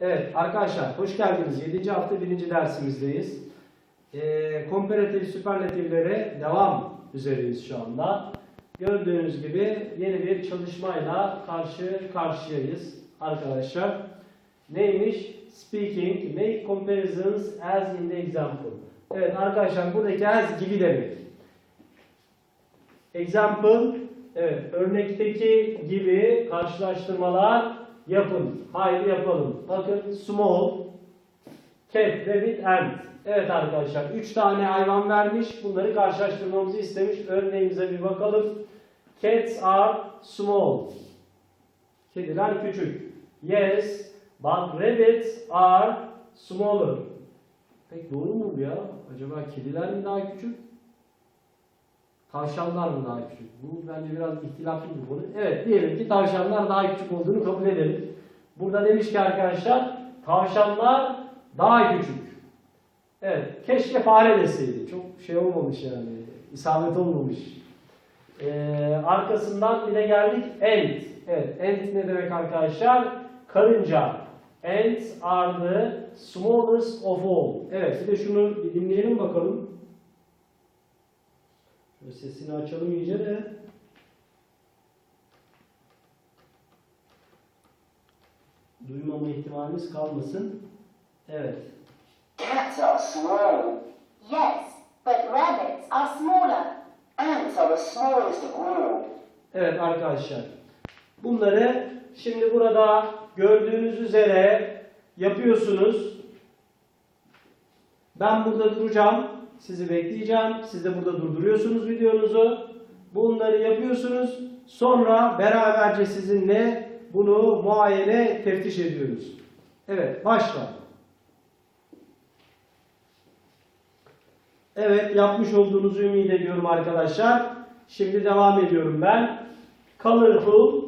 Evet arkadaşlar hoş geldiniz. 7. hafta 1. dersimizdeyiz. Ee, komparatif süperlatiflere devam üzereyiz şu anda. Gördüğünüz gibi yeni bir çalışmayla karşı karşıyayız arkadaşlar. Neymiş? Speaking, make comparisons as in the example. Evet arkadaşlar buradaki as gibi demek. Example, evet örnekteki gibi karşılaştırmalar yapın. Haydi yapalım. Bakın small, cat, rabbit, ant. Evet arkadaşlar 3 tane hayvan vermiş. Bunları karşılaştırmamızı istemiş. Örneğimize bir bakalım. Cats are small. Kediler küçük. Yes, but rabbits are smaller. Pek doğru mu bu ya? Acaba kediler mi daha küçük? Tavşanlar mı daha küçük? Bu bence biraz ihtilaflı bir konu. Evet diyelim ki tavşanlar daha küçük olduğunu kabul edelim. Burada demiş ki arkadaşlar tavşanlar daha küçük. Evet keşke fare deseydi. Çok şey olmamış yani. isabet olmamış. Ee, arkasından bir de geldik ant. Evet ant ne demek arkadaşlar? Karınca. Ants are the smallest of all. Evet bir de şunu dinleyelim bakalım. Sesini açalım iyice de. Duymama ihtimalimiz kalmasın. Evet. Cats are small. Yes, but rabbits are smaller. Ants are the smallest of all. Evet arkadaşlar. Bunları şimdi burada gördüğünüz üzere yapıyorsunuz. Ben burada duracağım. Sizi bekleyeceğim. Siz de burada durduruyorsunuz videonuzu. Bunları yapıyorsunuz. Sonra beraberce sizinle bunu muayene, teftiş ediyoruz. Evet, başla. Evet, yapmış olduğunuzu ümit ediyorum arkadaşlar. Şimdi devam ediyorum ben. Colorful,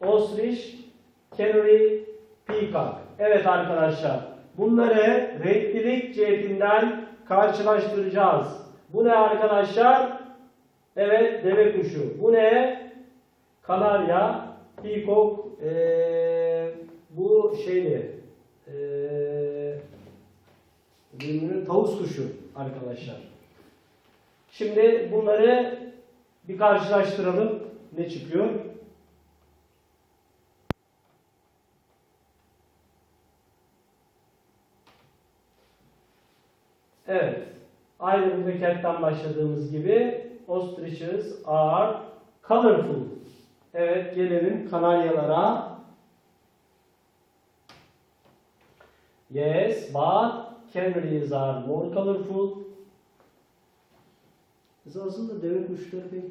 ostrich, canary, peacock. Evet arkadaşlar, bunları renklilik cihetinden karşılaştıracağız. Bu ne arkadaşlar? Evet, deve kuşu. Bu ne? Kanarya, peacock, ee, bu şeyli, ee, tavus kuşu arkadaşlar. Şimdi bunları bir karşılaştıralım. Ne çıkıyor? Evet. Bu cat'ten başladığımız gibi ostriches are colorful. Evet gelelim kanaryalara. Yes, but canaries are more colorful. Esasında deve kuşları pek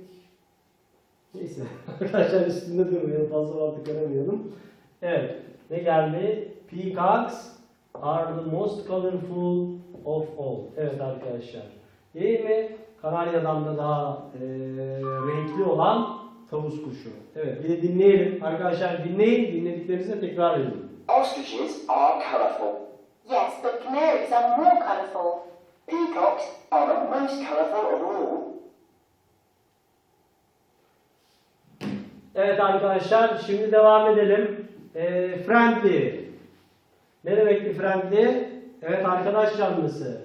Neyse arkadaşlar üstünde durmayalım fazla mantık aramayalım. Evet ne geldi? Peacocks are the most colorful of all. Evet arkadaşlar. Değil mi? Kanarya'dan da daha eee, renkli olan tavus kuşu. Evet bir de dinleyelim. Arkadaşlar dinleyin. Dinlediklerinizi tekrar edin. Ostriches are colourful. Yes, but canaries are more colourful. Peacocks are the most colourful of all. Evet arkadaşlar şimdi devam edelim. Eee, friendly. Ne demek bir friendly? Evet arkadaş canlısı.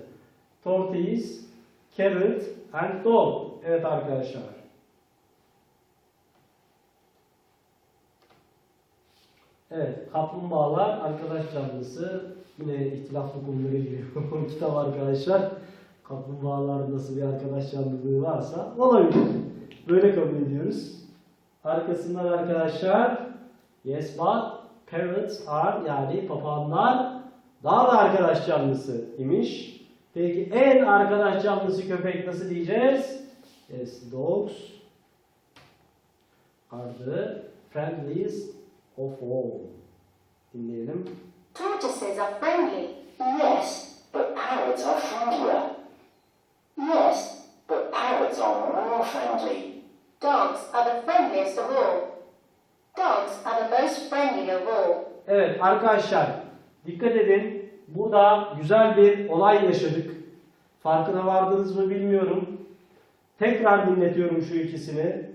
Tortoise, carrot and dog. Evet arkadaşlar. Evet kaplumbağalar arkadaş canlısı. Yine ihtilaflı konulara giriyor kitap arkadaşlar. Kaplumbağalar nasıl bir arkadaş canlılığı varsa olabilir. Böyle kabul ediyoruz. Arkasından arkadaşlar yes but parrots are yani papağanlar daha da arkadaş canlısı imiş. Peki en arkadaş canlısı köpek nasıl diyeceğiz? Yes dogs are the friendliest of all. Dinleyelim. Tortoises are friendly. Yes, but parrots are friendlier. Yes, but parrots are more friendly. Dogs are the friendliest of all. Dogs are the most friendly of all. Evet arkadaşlar Dikkat edin, burada güzel bir olay yaşadık. Farkına vardınız mı bilmiyorum. Tekrar dinletiyorum şu ikisini.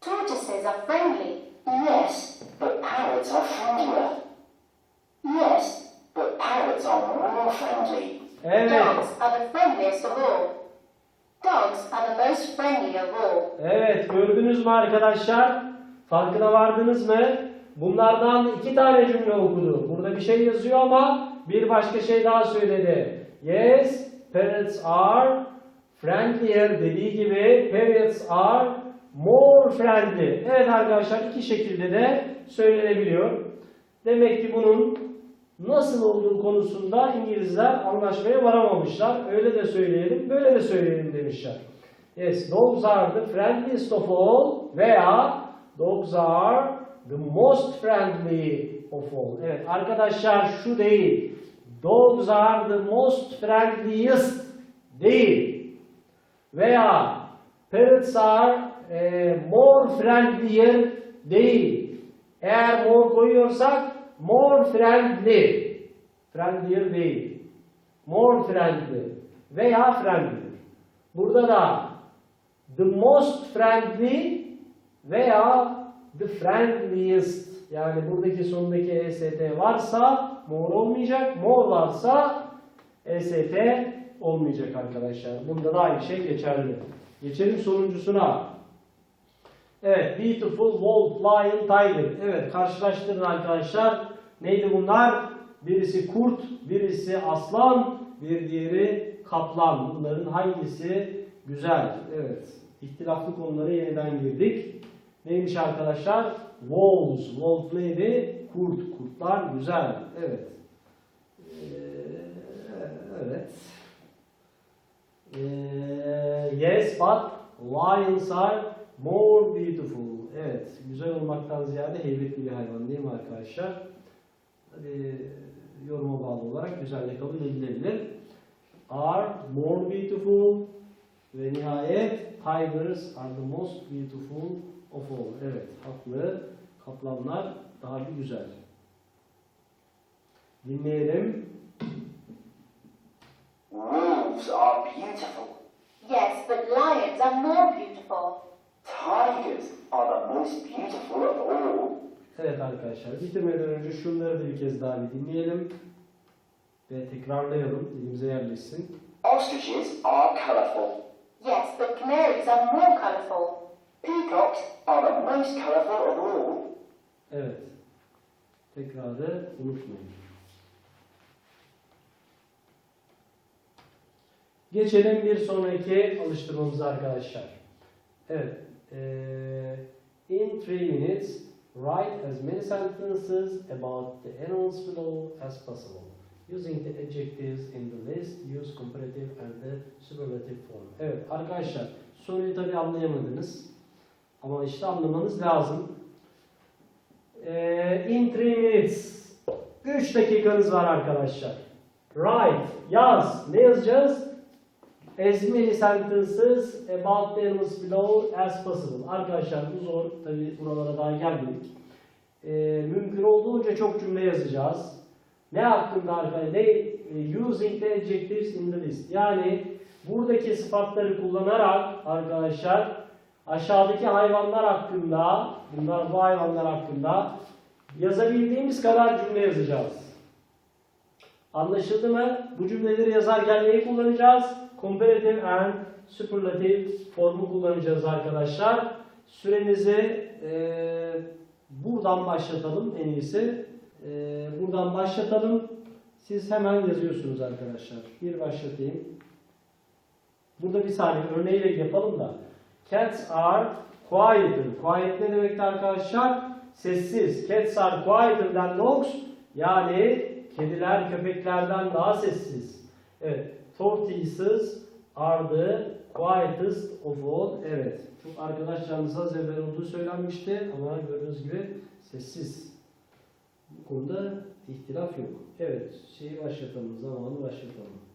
Tortoises are friendly. Yes, but parrots are friendlier. Yes, but parrots are more friendly. Evet. Dogs are the friendliest of all. Dogs are the most friendly of all. Evet, gördünüz mü arkadaşlar? Farkına vardınız mı? Bunlardan iki tane cümle okudu. Burada bir şey yazıyor ama bir başka şey daha söyledi. Yes, parrots are friendlier dediği gibi parrots are more friendly. Evet arkadaşlar iki şekilde de söylenebiliyor. Demek ki bunun nasıl olduğu konusunda İngilizler anlaşmaya varamamışlar. Öyle de söyleyelim, böyle de söyleyelim demişler. Yes, dogs are the friendliest of all veya dogs are the most friendly of all. Evet arkadaşlar şu değil. Dogs are the most friendliest değil. Veya parrots are eh, more friendlier değil. Eğer more koyuyorsak more friendly. Friendlier değil. More friendly veya friendly. Burada da the most friendly veya the friendliest yani buradaki sondaki est varsa more olmayacak, more varsa est olmayacak arkadaşlar. Bunda da aynı şey geçerli. Geçelim sonuncusuna. Evet, beautiful wolf, lion, tiger. Evet, karşılaştırın arkadaşlar. Neydi bunlar? Birisi kurt, birisi aslan, bir diğeri kaplan. Bunların hangisi güzel? Evet, ihtilaflı konulara yeniden girdik. Neymiş arkadaşlar? Wolves. Wolf neydi? Kurt. Kurtlar güzel. Evet. Ee, evet. Ee, yes, but lions are more beautiful. Evet, güzel olmaktan ziyade heybetli bir hayvan değil mi arkadaşlar? Hadi yoruma bağlı olarak güzelle kabul edilebilir. Are more beautiful ve nihayet tigers are the most beautiful all. Evet, haklı. Kaplanlar daha bir güzel. Dinleyelim. Wolves are beautiful. Yes, but lions are more beautiful. Tigers are the most beautiful of all. Evet arkadaşlar, bitirmeden önce şunları da bir kez daha bir dinleyelim. Ve tekrarlayalım, dilimize yerleşsin. Ostriches are colourful. Yes, but canaries are more colourful. Peacocks are the most colourful of all. Evet. Tekrarı unutmayın. Geçelim bir sonraki alıştırmamıza arkadaşlar. Evet. eee, in three minutes, write as many sentences about the animals below as possible. Using the adjectives in the list, use comparative and the superlative form. Evet arkadaşlar, soruyu tabi anlayamadınız. Ama işte anlamanız lazım. Ee, in 3 minutes. 3 dakikanız var arkadaşlar. Write. Yaz. Ne yazacağız? As many sentences about the animals below as possible. Arkadaşlar bu zor. Tabi buralara daha gelmedik. Ee, mümkün olduğunca çok cümle yazacağız. Ne hakkında arkadaşlar? Ne? Ee, Using the adjectives in the list. Yani buradaki sıfatları kullanarak arkadaşlar aşağıdaki hayvanlar hakkında, bunlar bu hayvanlar hakkında yazabildiğimiz kadar cümle yazacağız. Anlaşıldı mı? Bu cümleleri yazarken neyi kullanacağız? Comparative and superlative formu kullanacağız arkadaşlar. Sürenizi eee, buradan başlatalım en iyisi. Eee, buradan başlatalım. Siz hemen yazıyorsunuz arkadaşlar. Bir başlatayım. Burada bir saniye örneğiyle yapalım da. Cats are quieter. Quiet ne demekti arkadaşlar? Sessiz. Cats are quieter than dogs. Yani kediler köpeklerden daha sessiz. Evet. Tortoises are the quietest of all. Evet. Çok arkadaşlarımıza az evvel olduğu söylenmişti ama gördüğünüz gibi sessiz. Bu konuda ihtilaf yok. Evet. Şeyi başlatalım. Zamanı başlatalım.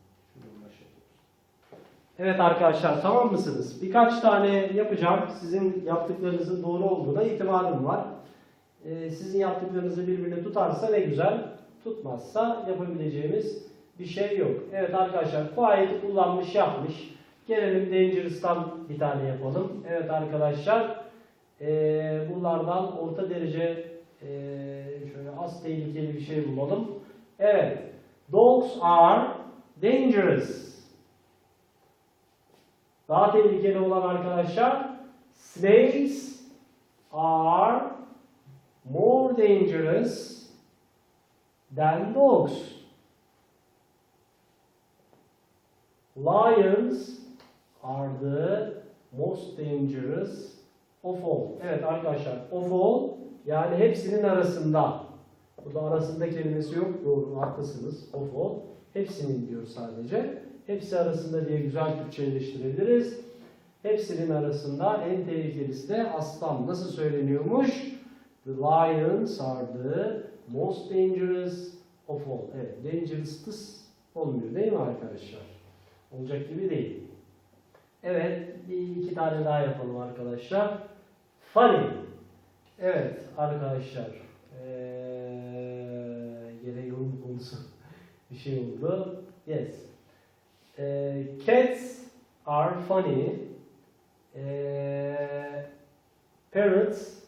Evet arkadaşlar tamam mısınız? Birkaç tane yapacağım. Sizin yaptıklarınızın doğru olduğuna itibarım var. Ee, sizin yaptıklarınızı birbirine tutarsa ne güzel. Tutmazsa yapabileceğimiz bir şey yok. Evet arkadaşlar quiet kullanmış yapmış. Gelelim Dangerous'tan bir tane yapalım. Evet arkadaşlar ee, bunlardan orta derece ee, şöyle az tehlikeli bir şey bulalım. Evet. Dogs are dangerous. Daha tehlikeli olan arkadaşlar snakes are more dangerous than dogs. Lions are the most dangerous of all. Evet arkadaşlar of all yani hepsinin arasında. Burada arasında kelimesi yok. Doğru haklısınız. Of all. Hepsinin diyor sadece. Hepsi arasında diye güzel Türkçeleştirebiliriz. Hepsinin arasında en tehlikelisi de aslan. Nasıl söyleniyormuş? The lions are most dangerous of all. Evet, dangerous olmuyor değil mi arkadaşlar? Olacak gibi değil. Evet, bir iki tane daha yapalım arkadaşlar. Funny. Evet arkadaşlar. Ee, gene yorum konusu bir şey oldu. Yes. Ee, cats are funny. Ee, parrots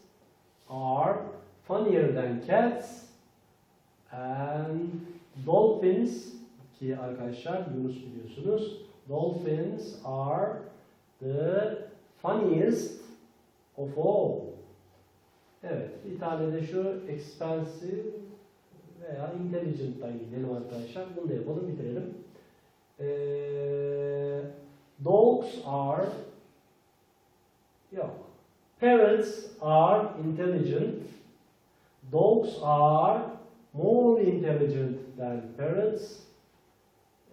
are funnier than cats. And dolphins ki arkadaşlar Yunus biliyorsunuz. Dolphins are the funniest of all. Evet, bir tane de şu expensive veya intelligent'tan gidelim arkadaşlar. Bunu da yapalım, bitirelim. Ee, dogs are yok. Parrots are intelligent. Dogs are more intelligent than parrots.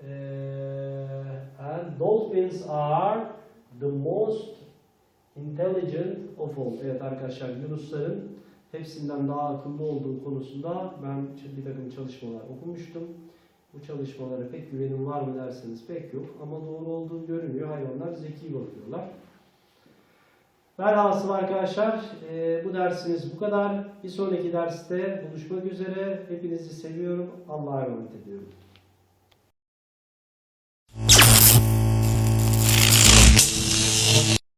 Ee, and dolphins are the most intelligent of all. Evet arkadaşlar Yunusların hepsinden daha akıllı olduğu konusunda ben bir takım çalışmalar okumuştum. Bu çalışmalara pek güvenim var mı derseniz pek yok ama doğru olduğu görünüyor. Hayvanlar zeki bakıyorlar. Velhasıl arkadaşlar e, bu dersimiz bu kadar. Bir sonraki derste buluşmak üzere. Hepinizi seviyorum. Allah'a emanet ediyorum.